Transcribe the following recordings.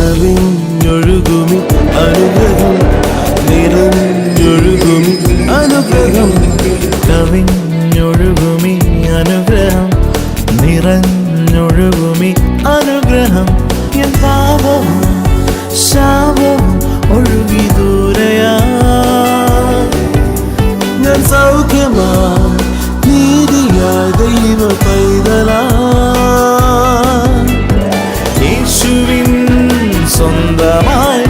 കവിഞ്ഞൊഴുകുമി അനുഗ്രഹം നിറഞ്ഞൊഴുകുമി അനുഗ്രഹം കവിഞ്ഞൊഴുകുമി അനുഗ്രഹം നിറഞ്ഞൊഴുകുമി അനുഗ്രഹം സ്വന്തമായി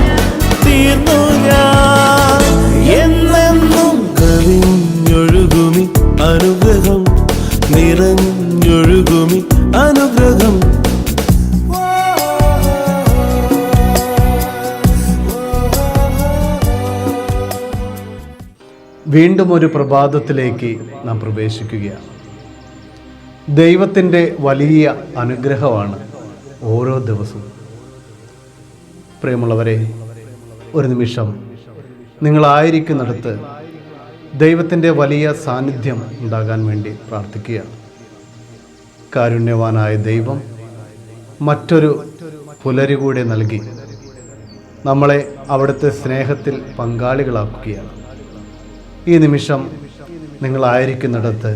തീർന്നു എന്നെന്നും കവിഞ്ഞൊഴുകുമി അനുഗ്രഹം നിറഞ്ഞൊഴുകുമി അനുഗ്രഹം. വീണ്ടും ഒരു പ്രഭാതത്തിലേക്ക് നാം പ്രവേശിക്കുകയാണ്. ദൈവത്തിന്റെ വലിയ അനുഗ്രഹമാണ് ഓരോ ദിവസവും. പ്രിയമുള്ളവരെ ഒരു നിമിഷം നിങ്ങളായിരിക്കുന്നിടത്ത് ദൈവത്തിന്റെ വലിയ സാന്നിധ്യം ഉണ്ടാകാൻ വേണ്ടി പ്രാർത്ഥിക്കുക. കാരുണ്യവാനായ ദൈവം മറ്റൊരു പുലരി കൂടെ നൽകി നമ്മളെ അവിടുത്തെ സ്നേഹത്തിൽ പങ്കാളികളാക്കുകയാണ്. ഈ നിമിഷം നിങ്ങളായിരിക്കുന്നിടത്ത്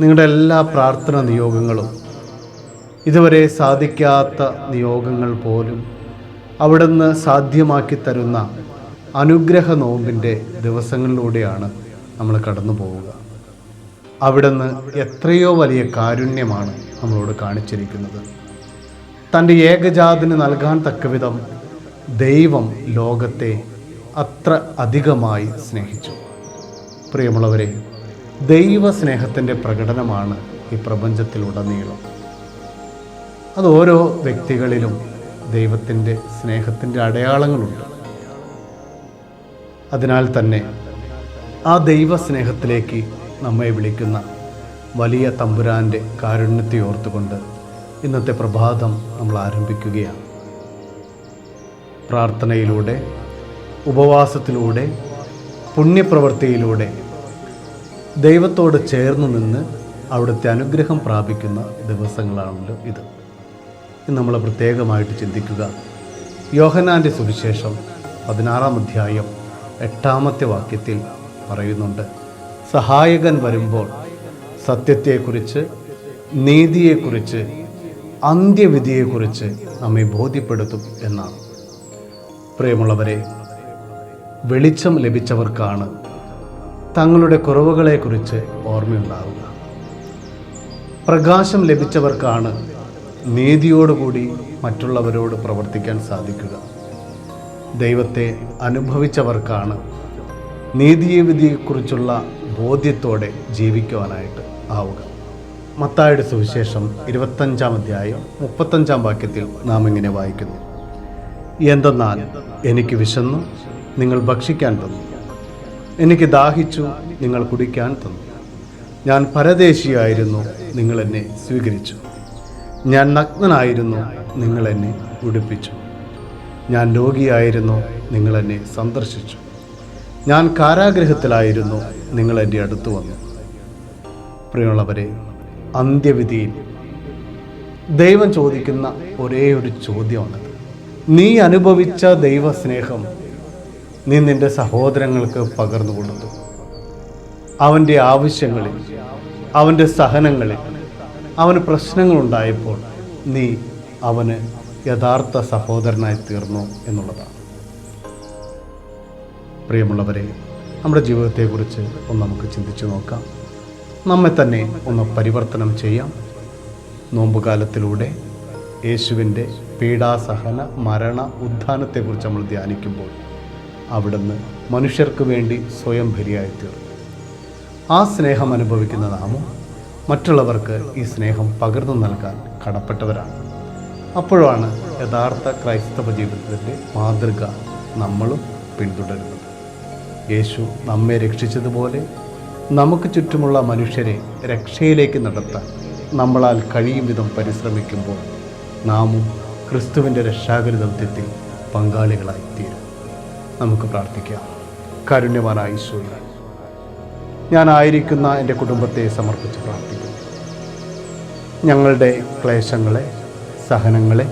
നിങ്ങളുടെ എല്ലാ പ്രാർത്ഥന നിയോഗങ്ങളും ഇതുവരെ സാധിക്കാത്ത നിയോഗങ്ങൾ പോലും അവിടുന്ന് സാധ്യമാക്കി തരുന്ന അനുഗ്രഹ നോമ്പിന്റെ ദിവസങ്ങളിലൂടെയാണ് നമ്മൾ കടന്നു പോവുക. അവിടുന്ന് എത്രയോ വലിയ കാരുണ്യമാണ് നമ്മളോട് കാണിച്ചിരിക്കുന്നത്. തന്റെ ഏകജാതിന് നൽകാൻ തക്കവിധം ദൈവം ലോകത്തെ അത്ര അധികമായി സ്നേഹിച്ചു. പ്രിയമുള്ളവരെ ദൈവ സ്നേഹത്തിന്റെ പ്രകടനമാണ് ഈ പ്രപഞ്ചത്തിലുടനീളം. അത് ഓരോ വ്യക്തികളിലും ദൈവത്തിന്റെ സ്നേഹത്തിന്റെ അടയാളങ്ങളുണ്ട്. അതിനാൽ തന്നെ ആ ദൈവ സ്നേഹത്തിലേക്ക് നമ്മെ വിളിക്കുന്ന വലിയ തമ്പുരാന്റെ കാരുണ്യത്തെ ഓർത്തുകൊണ്ട് ഇന്നത്തെ പ്രഭാതം നമ്മൾ ആരംഭിക്കുകയാണ്. പ്രാർത്ഥനയിലൂടെ ഉപവാസത്തിലൂടെ പുണ്യപ്രവൃത്തിയിലൂടെ ദൈവത്തോട് ചേർന്ന് നിന്ന് അവിടുത്തെ അനുഗ്രഹം പ്രാപിക്കുന്ന ദിവസങ്ങളാണല്ലോ ഇത്. ഇന്ന് നമ്മൾ പ്രത്യേകമായിട്ട് ചിന്തിക്കുക. യോഹനാന്റെ സുവിശേഷം പതിനാറാം അധ്യായം എട്ടാമത്തെ വാക്യത്തിൽ പറയുന്നുണ്ട്. സഹായകൻ വരുമ്പോൾ സത്യത്തെക്കുറിച്ച് നീതിയെക്കുറിച്ച് അന്ത്യവിധിയെക്കുറിച്ച് നമ്മെ ബോധ്യപ്പെടുത്തും എന്നാണ്. പ്രിയമുള്ളവരെ വെളിച്ചം ലഭിച്ചവർക്കാണ് തങ്ങളുടെ കുറവുകളെക്കുറിച്ച് ഓർമ്മയുണ്ടാവുക. പ്രകാശം ലഭിച്ചവർക്കാണ് നീതിയോടുകൂടി മറ്റുള്ളവരോട് പ്രവർത്തിക്കാൻ സാധിക്കുക. ദൈവത്തെ അനുഭവിച്ചവർക്കാണ് നീതിയെവിധിയെക്കുറിച്ചുള്ള ബോധ്യത്തോടെ ജീവിക്കുവാനായിട്ട് ആവുക. മത്തായുടെ സുവിശേഷം ഇരുപത്തഞ്ചാം അധ്യായം മുപ്പത്തഞ്ചാം വാക്യത്തിൽ നാം ഇങ്ങനെ വായിക്കുന്നു. എന്തെന്നാൽ എനിക്ക് വിശന്നു നിങ്ങൾ ഭക്ഷിക്കാൻ തന്നു. എനിക്ക് ദാഹിച്ചു നിങ്ങൾ കുടിക്കാൻ തന്നു. ഞാൻ പരദേശിയായിരുന്നു നിങ്ങൾ എന്നെ സ്വീകരിച്ചു. ഞാൻ നഗ്നനായിരുന്നു നിങ്ങൾ എന്നെ ഉടുപ്പിച്ചു. ഞാൻ രോഗിയായിരുന്നു നിങ്ങൾ എന്നെ സന്ദർശിച്ചു. ഞാൻ കാരാഗ്രഹത്തിലായിരുന്നു നിങ്ങൾ എന്റെ അടുത്ത് വന്നു. പ്രിയമുള്ളവരെ അന്ത്യവിധിയിൽ ദൈവം ചോദിക്കുന്ന ഒരേ ഒരു ചോദ്യമാണത്. നീ അനുഭവിച്ച ദൈവസ്നേഹം നീ നിന്റെ സഹോദരങ്ങൾക്ക് പകർന്നു കൊടുത്തു അവന്റെ ആവശ്യങ്ങളിൽ അവന്റെ സഹനങ്ങളിൽ അവന് പ്രശ്നങ്ങളുണ്ടായപ്പോൾ നീ അവന് യഥാർത്ഥ സഹോദരനായി തീർന്നു എന്നുള്ളതാണ്. പ്രിയമുള്ളവരെ നമ്മുടെ ജീവിതത്തെക്കുറിച്ച് ഒന്ന് നമുക്ക് ചിന്തിച്ചു നോക്കാം. നമ്മെ തന്നെ ഒന്ന് പരിവർത്തനം ചെയ്യാം. നോമ്പുകാലത്തിലൂടെ യേശുവിന്റെ പീഡാസഹന മരണ ഉത്ഥാനത്തെക്കുറിച്ച് നമ്മൾ ധ്യാനിക്കുമ്പോൾ അവിടുന്ന് മനുഷ്യർക്ക് വേണ്ടി സ്വയം ബലിയായി തീർന്നു ആ സ്നേഹം അനുഭവിക്കുന്ന നാമും മറ്റുള്ളവർക്ക് ഈ സ്നേഹം പകർന്നു നൽകാൻ കടപ്പെട്ടവരാണ്. അപ്പോഴാണ് യഥാർത്ഥ ക്രൈസ്തവ ജീവിതത്തിന്റെ മാതൃക നമ്മളും പിന്തുടരുന്നത്. യേശു നമ്മെ രക്ഷിച്ചതുപോലെ നമുക്ക് ചുറ്റുമുള്ള മനുഷ്യരെ രക്ഷയിലേക്ക് നടത്താൻ നമ്മളാൽ കഴിയും വിധം പരിശ്രമിക്കുമ്പോൾ നാമും ക്രിസ്തുവിന്റെ രക്ഷാകര ദൗത്യത്തിൽ പങ്കാളികളായി തീരും. നമുക്ക് പ്രാർത്ഥിക്കാം. കാരുണ്യവാനായി സൂര്യ ഞാനായിരിക്കുന്ന എന്റെ കുടുംബത്തെ സമർപ്പിച്ച് പ്രാർത്ഥിക്കുന്നു. ഞങ്ങളുടെ ക്ലേശങ്ങളെ സഹനങ്ങളെ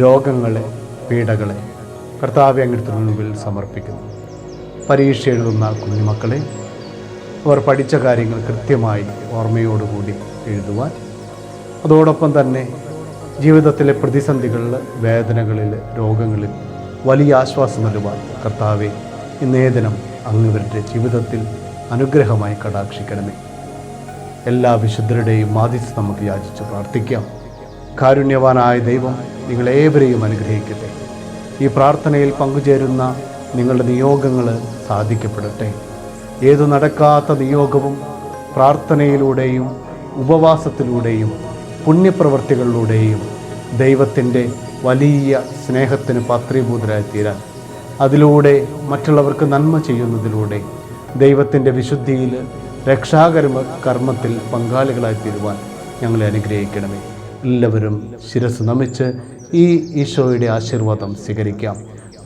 രോഗങ്ങളെ പീഡകളെ കർത്താവെ അങ്ങനത്തെ മുമ്പിൽ സമർപ്പിക്കുന്നു. പരീക്ഷ എഴുതുന്ന കുഞ്ഞുമക്കളെ അവർ പഠിച്ച കാര്യങ്ങൾ കൃത്യമായി ഓർമ്മയോടുകൂടി എഴുതുവാൻ. അതോടൊപ്പം തന്നെ ജീവിതത്തിലെ പ്രതിസന്ധികളിൽ വേദനകളിൽ രോഗങ്ങളിൽ വലിയ ആശ്വാസം നൽകുവാൻ കർത്താവെ ഇന്നേ ദിനം അങ്ങവരുടെ ജീവിതത്തിൽ അനുഗ്രഹമായി കടാക്ഷിക്കണമേ. എല്ലാ വിശുദ്ധരുടെയും ആദിച്ച് നമുക്ക് യാചിച്ച് പ്രാർത്ഥിക്കാം. കാരുണ്യവാനായ ദൈവം നിങ്ങളേവരെയും അനുഗ്രഹിക്കട്ടെ. ഈ പ്രാർത്ഥനയിൽ പങ്കുചേരുന്ന നിങ്ങളുടെ നിയോഗങ്ങൾ സാധിക്കപ്പെടട്ടെ. ഏതു നടക്കാത്ത നിയോഗവും പ്രാർത്ഥനയിലൂടെയും ഉപവാസത്തിലൂടെയും പുണ്യപ്രവർത്തികളിലൂടെയും ദൈവത്തിന്റെ വലിയ സ്നേഹത്തിന് പാത്രീഭൂതരായി തീരാൻ. അതിലൂടെ മറ്റുള്ളവർക്ക് നന്മ ചെയ്യുന്നതിലൂടെ ദൈവത്തിന്റെ വിശുദ്ധിയിൽ രക്ഷാകർമ്മ കർമ്മത്തിൽ പങ്കാളികളായി തീരുവാൻ ഞങ്ങളെ അനുഗ്രഹിക്കണമേ. എല്ലാവരും ശിരസ് നമിച്ച് ഈ ഈശോയുടെ ആശീർവാദം സ്വീകരിക്കാം.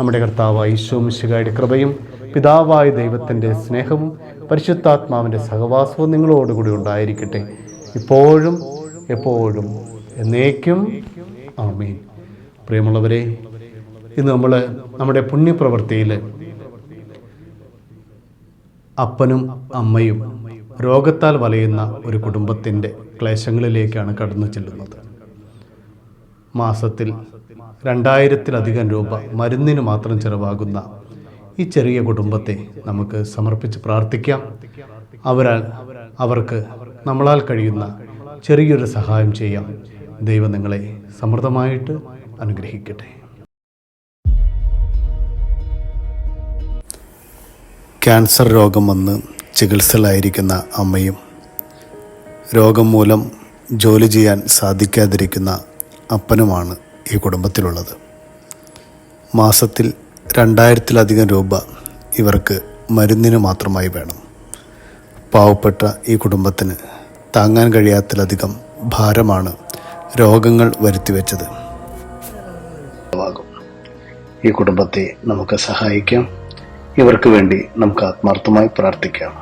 നമ്മുടെ കർത്താവായ ഈശോ മിശികായുടെ കൃപയും പിതാവായ ദൈവത്തിന്റെ സ്നേഹവും പരിശുദ്ധാത്മാവിന്റെ സഹവാസവും നിങ്ങളോടുകൂടി ഉണ്ടായിരിക്കട്ടെ. ഇപ്പോഴും എപ്പോഴും എന്നേക്കും. ആമീൻ. പ്രിയമുള്ളവരെ ഇന്ന് നമ്മൾ നമ്മുടെ പുണ്യപ്രവൃത്തിയിൽ അപ്പനും അമ്മയും രോഗത്താൽ വലയുന്ന ഒരു കുടുംബത്തിന്റെ ക്ലേശങ്ങളിലേക്കാണ് കടന്നു ചെല്ലുന്നത്. മാസത്തിൽ രണ്ടായിരത്തിലധികം രൂപ മരുന്നിന് മാത്രം ചിലവാകുന്ന ഈ ചെറിയ കുടുംബത്തെ നമുക്ക് സമർപ്പിച്ച് പ്രാർത്ഥിക്കാം. അവരാൽ അവർക്ക് നമ്മളാൽ കഴിയുന്ന ചെറിയൊരു സഹായം ചെയ്യാം. ദൈവം നിങ്ങളെ സമൃദ്ധമായിട്ട് അനുഗ്രഹിക്കട്ടെ. ക്യാൻസർ രോഗം വന്ന് ചികിത്സയിലായിരിക്കുന്ന അമ്മയും രോഗം മൂലം ജോലി ചെയ്യാൻ സാധിക്കാതിരിക്കുന്ന അപ്പനുമാണ് ഈ കുടുംബത്തിലുള്ളത്. മാസത്തിൽ രണ്ടായിരത്തിലധികം രൂപ ഇവർക്ക് മരുന്നിന് മാത്രമായി വേണം. പാവപ്പെട്ട ഈ കുടുംബത്തിന് താങ്ങാൻ കഴിയാത്തിലധികം ഭാരമാണ് രോഗങ്ങൾ വരുത്തിവെച്ചത്. ഈ കുടുംബത്തെ നമുക്ക് സഹായിക്കാം. ഇവർക്ക് വേണ്ടി നമുക്ക് ആത്മാർത്ഥമായി പ്രാർത്ഥിക്കാം.